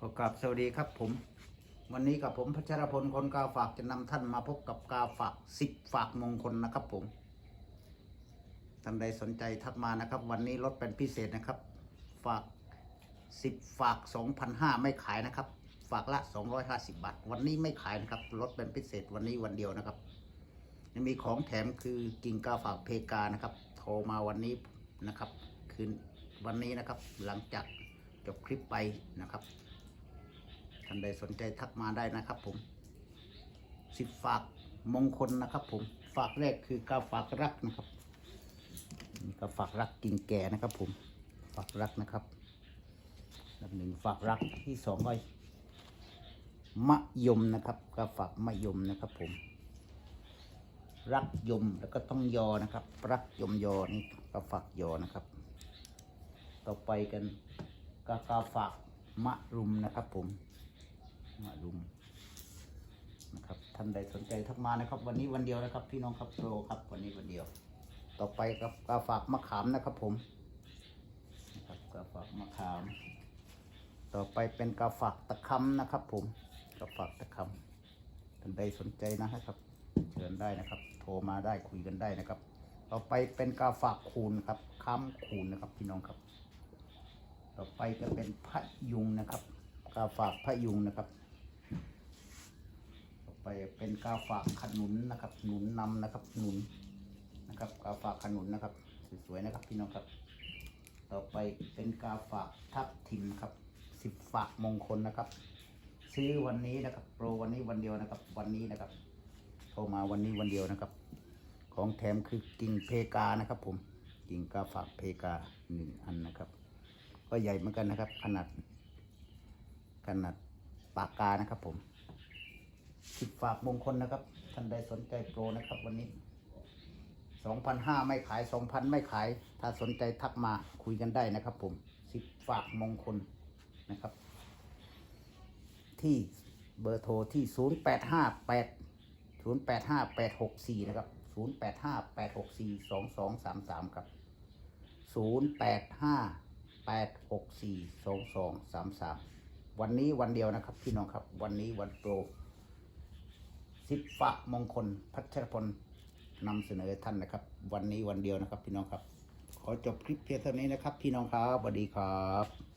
ขอกราบสวัสดีครับผม วันนี้กับผมพัชรพลคนกาฝากจะนำท่านมาพบกับกาฝากสิบฝากมงคลนะครับผมท่านใดสนใจทักมานะครับ วันนี้ลดเป็นพิเศษนะครับ ฝากสิบฝากสองพันห้าไม่ขายนะครับ ฝากละสองร้อยห้าสิบบาท วันนี้ไม่ขายนะครับลดเป็นพิเศษวันนี้วันเดียวนะครับยังมีของแถมคือกิ่งกาฝากเพกานะครับ โทรมาวันนี้นะครับ คืนวันนี้นะครับ หลังจากจบคลิปไปนะครับ นใดสนใจทักมาได้นะครับผมสิบฝากมงคลนะครับ ผมฝากแรกคือกาฝากรักนะครับกาฝากรักกิ่งแก่นะครับ ผมฝากรักนะครับอันดับหนึ่งฝากรักที่สองก็มะยมนะครับกาฝากมะยมนะครับ ผม รักยมแล้วก็ต้องยอนะครับ รักยมยอนี่กาฝากยอนะครับ ต่อไปกันกากาฝากมะรุมนะครับ ผม มะรุมนะครับท่านใดสนใจทักมานะครับ วันนี้วันเดียวนะครับ พี่น้องครับโปรครับ วันนี้วันเดียว ต่อไปกับกาฝากมะขามนะครับ ผมนะครับกาฝากมะขาม ต่อไปเป็นกาฝากตะคำนะครับ ผมกาฝากตะคำท่านใดสนใจนะครับเชิญได้นะครับ โทรมาได้คุยกันได้นะครับ ต่อไปเป็นกาฝากคูณครับค้ำคูณนะครับ พี่น้องครับ ต่อไปก็เป็นพระยุงนะครับ กาฝากพระยุงนะครับ ไปเป็นกาฝากขนุนนะครับ หนุนนำนะครับ หนุนนะครับ กาฝากขนุนนะครับ สวยๆนะครับพี่น้องครับ ต่อไปเป็นกาฝากทับทิมนครับสิบฝากมงคลนะครับ ซื้อวันนี้นะครับ โปรวันนี้วันเดียวนะครับ วันนี้นะครับโทรมาวันนี้วันเดียวนะครับ ของแถมคือกิ่งเพกานะครับ ผมกิ่งกาฝากเพกาหนึ่งอันนะครับ ก็ใหญ่เหมือนกันนะครับ ขนาดขนาดปากกานะครับผม สิบฝากมงคลนะครับ ท่านใดสนใจโปรนะครับวันนี้สองพันห้าไม่ขายสองพันไม่ขาย ถ้าสนใจทักมาคุยกันได้นะครับผมสิบฝากมงคลนะครับ ที่เบอร์โทรที่ศูนย์แปดห้าแปดศูนย์แปดห้าแปดหกสี่นะครับศูนย์แปดห้าแปดหกสี่สองสองสามสามครับศูนย์แปดห้าแปดหกสี่สองสองสามสามวันนี้วันเดียวนะครับพี่น้องครับ วันนี้วันโปร สิบฝะมงคล พัชรพลนำเสนอท่านนะครับ วันนี้วันเดียวนะครับ พี่น้องครับ ขอจบคลิปเพียงเท่านี้นะครับ พี่น้องครับสวัสดีครับ